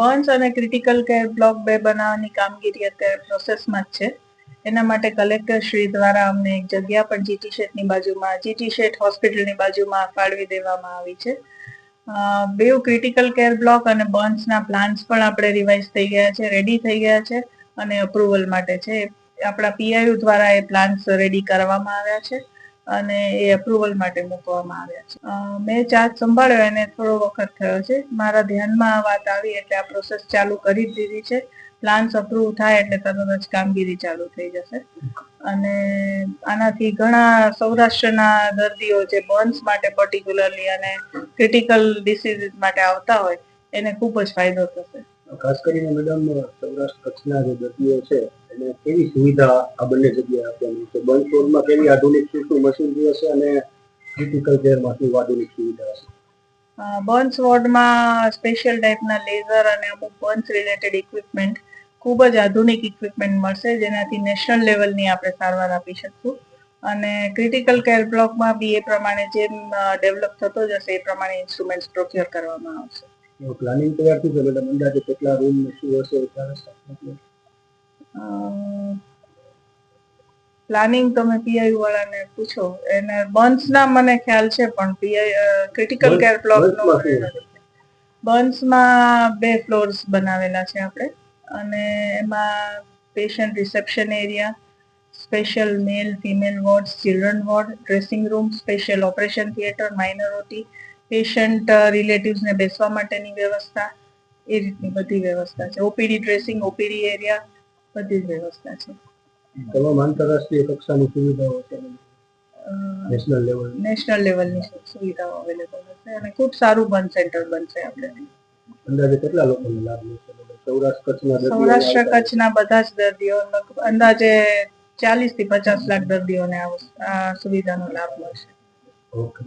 Burns અને critical care block બે બનાવવાની કામગીરી અત્યારે પ્રોસેસમાં જ છે. એના માટે કલેક્ટર શ્રી દ્વારા અમને એક જગ્યા પણ જીટી શેઠની બાજુમાં જીટી શેઠ હોસ્પિટલની બાજુમાં ફાળવી દેવામાં આવી છે. બે ક્રિટિકલ કેર બ્લોક અને બર્ન્સના પ્લાન્સ પણ આપણે રિવાઇઝ થઈ ગયા છે રેડી થઈ ગયા છે અને અપ્રુવલ માટે છે. આપણા પીઆઈયુ દ્વારા એ પ્લાન્સ રેડી કરવામાં આવ્યા છે. અને એ અપ્રુવલ માટે મૂકવામાં આવ્યા છે. મેં ચાર્જ સંભાળ્યો, એને થોડો વખત થયો છે. મારા ધ્યાનમાં આ વાત આવી એટલે આ પ્રોસેસ ચાલુ કરી જ દીધી છે. પ્લાન્સ અપ્રુવ થાય એટલે તરત જ કામગીરી ચાલુ થઈ જશે. અને આનાથી ઘણા સૌરાષ્ટ્રના દર્દીઓ જે બર્ન્સ માટે પર્ટિક્યુલરલી અને ક્રિટિકલ ડિસીઝીસ માટે આવતા હોય, એને ખૂબ જ ફાયદો થશે. ખાસ કરીને મેડમ, સૌરાષ્ટ્ર કચ્છના જે દર્દીઓ છે એને કેવી સુવિધા આ બંને જગ્યાએ આપવાની છે? બંધ કેવી આધુનિક શું શું મશીનરી હશે અને ક્રિટિકલ કેરમાં શું આધુનિક સુવિધા હશે? બર્ન્સ વોર્ડમાં સ્પેશિયલ ટાઈપના લેઝર અને અમુક બર્ન્સ રિલેટેડ ઇક્વિપમેન્ટ ખૂબ જ આધુનિક ઇક્વિપમેન્ટ મળશે જેનાથી નેશનલ લેવલની આપણે સારવાર આપી શકશું. અને ક્રિટિકલ કેર બ્લોકમાં બી એ પ્રમાણે જેમ ડેવલપ થતો જશે એ પ્રમાણે ઇન્સ્ટ્રુમેન્ટ્સ પ્રોક્યોર કરવામાં આવશે. પ્લાનિંગ તૈયાર થયું છે? મેડમ અંદાજે કેટલા રૂમ શું હશે? પ્લાનિંગ તમે પીઆઈ વાળાને પૂછો એને ના મને ખ્યાલ છે પણ પીઆઈ ક્રિટિકલ કેર બ્લોકનો? બર્ન્સમાં બે ફ્લોર્સ બનાવેલા છે આપણે અને એમાં patient reception area special male female ward children ward dressing room special operation theatre minor OT patient રિલેટિવ્સને બેસવા માટેની વ્યવસ્થા એ રીતની બધી વ્યવસ્થા છે ઓપીડી ડ્રેસિંગ ઓપીડી એરિયા બધી જ વ્યવસ્થા છે. તમામ આંતરરાષ્ટ્રીય કક્ષાની સુવિધાઓ છે? National level? નેશનલ લેવલની સુવિધાઓ અવેલેબલ હશે અને ખૂબ સારું બન સેન્ટર બનશે આપણે. અંદાજે કેટલા લોકોને લાભ મળશે સૌરાષ્ટ્ર કચ્છના સૌરાષ્ટ્ર કચ્છના બધા જ દર્દીઓ અંદાજે ચાલીસથી પચાસ લાખ દર્દીઓને આ સુવિધાનો લાભ મળશે. ઓકે